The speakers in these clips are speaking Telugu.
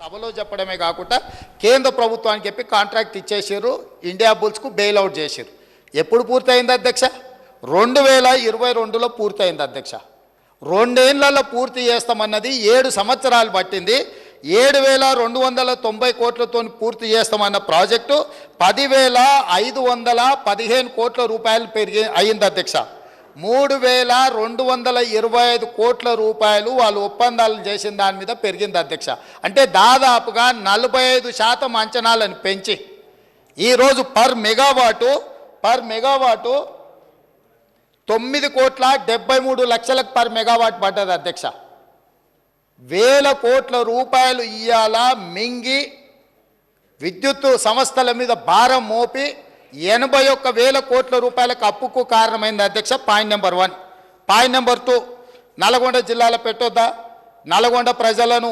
సభలో చెప్పడమే కాకుండా కేంద్ర ప్రభుత్వానికి చెప్పి కాంట్రాక్ట్ ఇచ్చేసారు ఇండియా బుల్స్కు బెయిల్అవుట్ చేశారు ఎప్పుడు పూర్తయింది అధ్యక్ష? రెండు వేల ఇరవై రెండులో పూర్తయింది అధ్యక్ష. రెండేళ్ళలో పూర్తి చేస్తామన్నది ఏడు సంవత్సరాలు పట్టింది. ఏడు వేల రెండు వందల తొంభై కోట్లతో పూర్తి చేస్తామన్న ప్రాజెక్టు పదివేల ఐదు వందల పదిహేను కోట్ల రూపాయలు పెరిగి అయింది అధ్యక్ష. మూడు వేల రెండు వందల ఇరవై ఐదు కోట్ల రూపాయలు వాళ్ళు ఒప్పందాలు చేసిన దాని మీద పెరిగింది అధ్యక్ష. అంటే దాదాపుగా నలభై ఐదు శాతం అంచనాలను పెంచి ఈరోజు పర్ మెగావాటు పర్ మెగావాటు తొమ్మిది కోట్ల డెబ్బై మూడు లక్షలకు పర్ మెగావాట్ పడ్డది అధ్యక్ష. వేల కోట్ల రూపాయలు ఇయ్యాల మింగి విద్యుత్ సంస్థల మీద భారం మోపి ఎనభై ఒక్క వేల కోట్ల రూపాయలకు అప్పుకు కారణమైంది అధ్యక్ష point number one. Point number two Nalgonda జిల్లాలో పెట్టొద్దా నల్గొండ ప్రజలను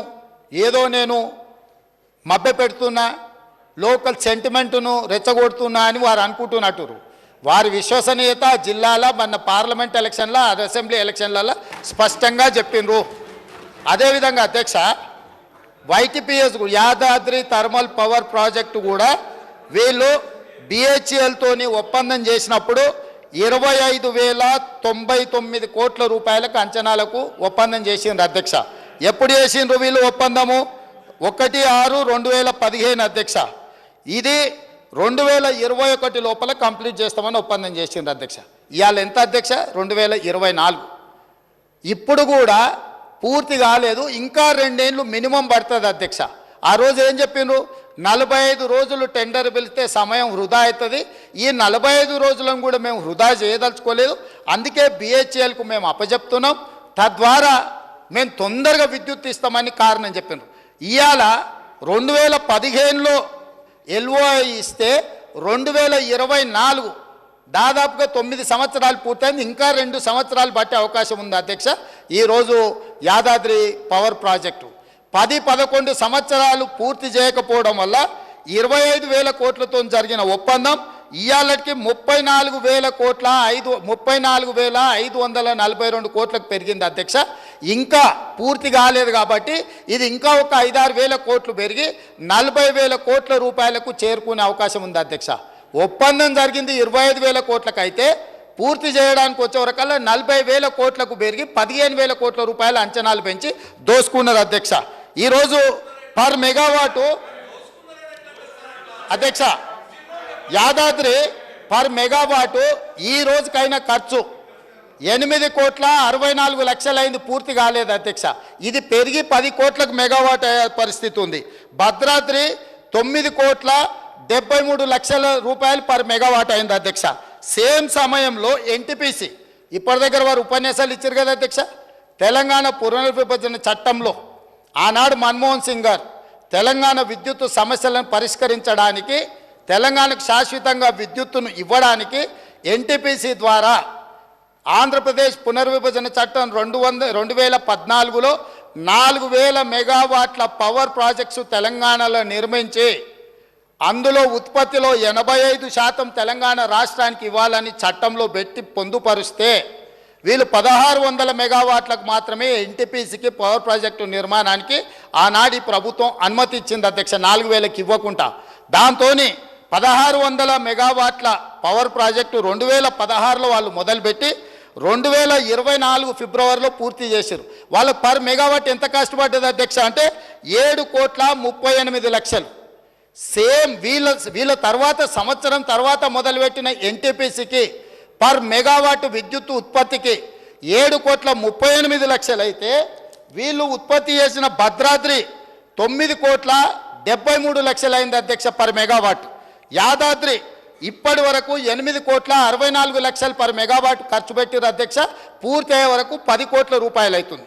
ఏదో నేను మభ్య పెడుతున్నా లోకల్ సెంటిమెంటును రెచ్చగొడుతున్నా అని వారు అనుకుంటున్నట్టురు. వారి విశ్వసనీయత జిల్లాల మన పార్లమెంట్ ఎలక్షన్ల అసెంబ్లీ ఎలక్షన్లలో స్పష్టంగా చెప్పిండ్రు. అదేవిధంగా అధ్యక్ష YTPS Yadadri thermal power project కూడా వీళ్ళు బిహెచ్ఎల్తోని ఒప్పందం చేసినప్పుడు ఇరవై ఐదు వేల తొంభై తొమ్మిది కోట్ల రూపాయలకు అంచనాలకు ఒప్పందం చేసిండ్రు అధ్యక్ష. ఎప్పుడు చేసిండ్రు వీళ్ళు ఒప్పందము? ఒకటి ఆరు రెండు వేల పదిహేను అధ్యక్ష. ఇది రెండు వేల ఇరవై ఒకటి లోపల కంప్లీట్ చేస్తామని ఒప్పందం చేసిండ్రు అధ్యక్ష. ఇవాళ ఎంత అధ్యక్ష? రెండు వేల ఇరవై నాలుగు. ఇప్పుడు కూడా పూర్తి కాలేదు ఇంకా రెండేళ్ళు మినిమం పడుతుంది అధ్యక్ష. ఆ రోజు ఏం చెప్పిండ్రు? నలభై ఐదు రోజులు టెండర్ పిలిస్తే సమయం వృధా అవుతుంది ఈ నలభై ఐదు రోజులను కూడా మేము వృధా చేయదలుచుకోలేదు. అందుకే బిహెచ్ఎల్కు మేము అప్పచెప్తున్నాం తద్వారా మేము తొందరగా విద్యుత్ ఇస్తామని కారణం చెప్పిండ్రు ఇవాళ రెండు వేల పదిహేనులో ఎల్ఓఐ ఇస్తే రెండు వేల ఇరవై నాలుగు దాదాపుగా తొమ్మిది సంవత్సరాలు పూర్తయింది. ఇంకా రెండు సంవత్సరాలు పట్టే అవకాశం ఉంది అధ్యక్ష. ఈరోజు యాదాద్రి పవర్ ప్రాజెక్టు. పది పదకొండు సంవత్సరాలు పూర్తి చేయకపోవడం వల్ల ఇరవై ఐదు వేల కోట్లతో జరిగిన ఒప్పందం ఇవాళకి ముప్పై నాలుగు వేల కోట్ల ఐదు ముప్పై నాలుగు వేల ఐదు వందల నలభై రెండు కోట్లకు పెరిగింది అధ్యక్ష. ఇంకా పూర్తి కాలేదు కాబట్టి ఇది ఇంకా ఒక ఐదారు వేల కోట్లు పెరిగి నలభై వేల కోట్ల రూపాయలకు చేరుకునే అవకాశం ఉంది అధ్యక్ష. ఒప్పందం జరిగింది ఇరవై ఐదు వేల కోట్లకు అయితే పూర్తి చేయడానికి వచ్చేవరకల్లా నలభై వేల కోట్లకు పెరిగి పదిహేను వేల కోట్ల రూపాయల అంచనాలు పెంచి దోసుకున్నారు అధ్యక్ష. ఈరోజు పర్ మెగావాటు. అధ్యక్ష యాదాద్రి పర్ మెగావాటు ఈ రోజుకైన ఖర్చు. ఎనిమిది కోట్ల అరవై నాలుగు లక్షలైంది పూర్తి కాలేదు అధ్యక్ష. ఇది పెరిగి పది కోట్లకు మెగావాట్ అయ్యే పరిస్థితి ఉంది. భద్రాద్రి తొమ్మిది కోట్ల డెబ్బై మూడు లక్షల రూపాయలు పర్ మెగావాట్ అయింది అధ్యక్ష. సేమ్ సమయంలో ఎన్టీపీసీ ఇప్పటి దగ్గర వారు ఉపన్యాసాలు ఇచ్చారు కదా అధ్యక్ష. తెలంగాణ పునర్విభజన చట్టంలో ఆనాడు మన్మోహన్ సింగ్ గారు తెలంగాణ విద్యుత్ సమస్యలను పరిష్కరించడానికి తెలంగాణకు శాశ్వతంగా విద్యుత్తును ఇవ్వడానికి ఎన్టీపీసీ ద్వారా ఆంధ్రప్రదేశ్ పునర్విభజన చట్టం రెండు వంద రెండు వేల పద్నాలుగులో నాలుగు వేల మెగావాట్ల పవర్ ప్రాజెక్ట్స్ తెలంగాణలో నిర్మించి అందులో ఉత్పత్తిలో ఎనభై ఐదు శాతం తెలంగాణ రాష్ట్రానికి ఇవ్వాలని చట్టంలో పెట్టి పొందుపరిస్తే వీళ్ళు పదహారు వందల మెగావాట్లకు మాత్రమే ఎన్టీపీసీకి పవర్ ప్రాజెక్టు నిర్మాణానికి ఆనాడి ప్రభుత్వం అనుమతి ఇచ్చింది అధ్యక్ష నాలుగు వేలకి ఇవ్వకుండా. దాంతో పదహారు వందల మెగావాట్ల పవర్ ప్రాజెక్టు రెండు వేల పదహారులో వాళ్ళు మొదలుపెట్టి రెండు వేల ఇరవై నాలుగు ఫిబ్రవరిలో పూర్తి చేశారు. వాళ్ళు పర్ మెగావాట్ ఎంత కష్టపడ్డది అధ్యక్ష అంటే ఏడు కోట్ల ముప్పై ఎనిమిది లక్షలు. సేమ్ వీళ్ళ వీళ్ళ తర్వాత సంవత్సరం తర్వాత మొదలుపెట్టిన ఎన్టీపీసీకి పర్ మెగావాట్ విద్యుత్ ఉత్పత్తికి ఏడు కోట్ల ముప్పై ఎనిమిది లక్షలు అయితే వీళ్ళు ఉత్పత్తి చేసిన భద్రాద్రి తొమ్మిది కోట్ల డెబ్బై మూడు లక్షలైంది అధ్యక్ష పర్ మెగావాట్. యాదాద్రి ఇప్పటి వరకు ఎనిమిది కోట్ల అరవై నాలుగు లక్షలు పర్ మెగావాట్ ఖర్చు పెట్టిన అధ్యక్ష పూర్తి అయ్యే వరకు పది కోట్ల రూపాయలు అవుతుంది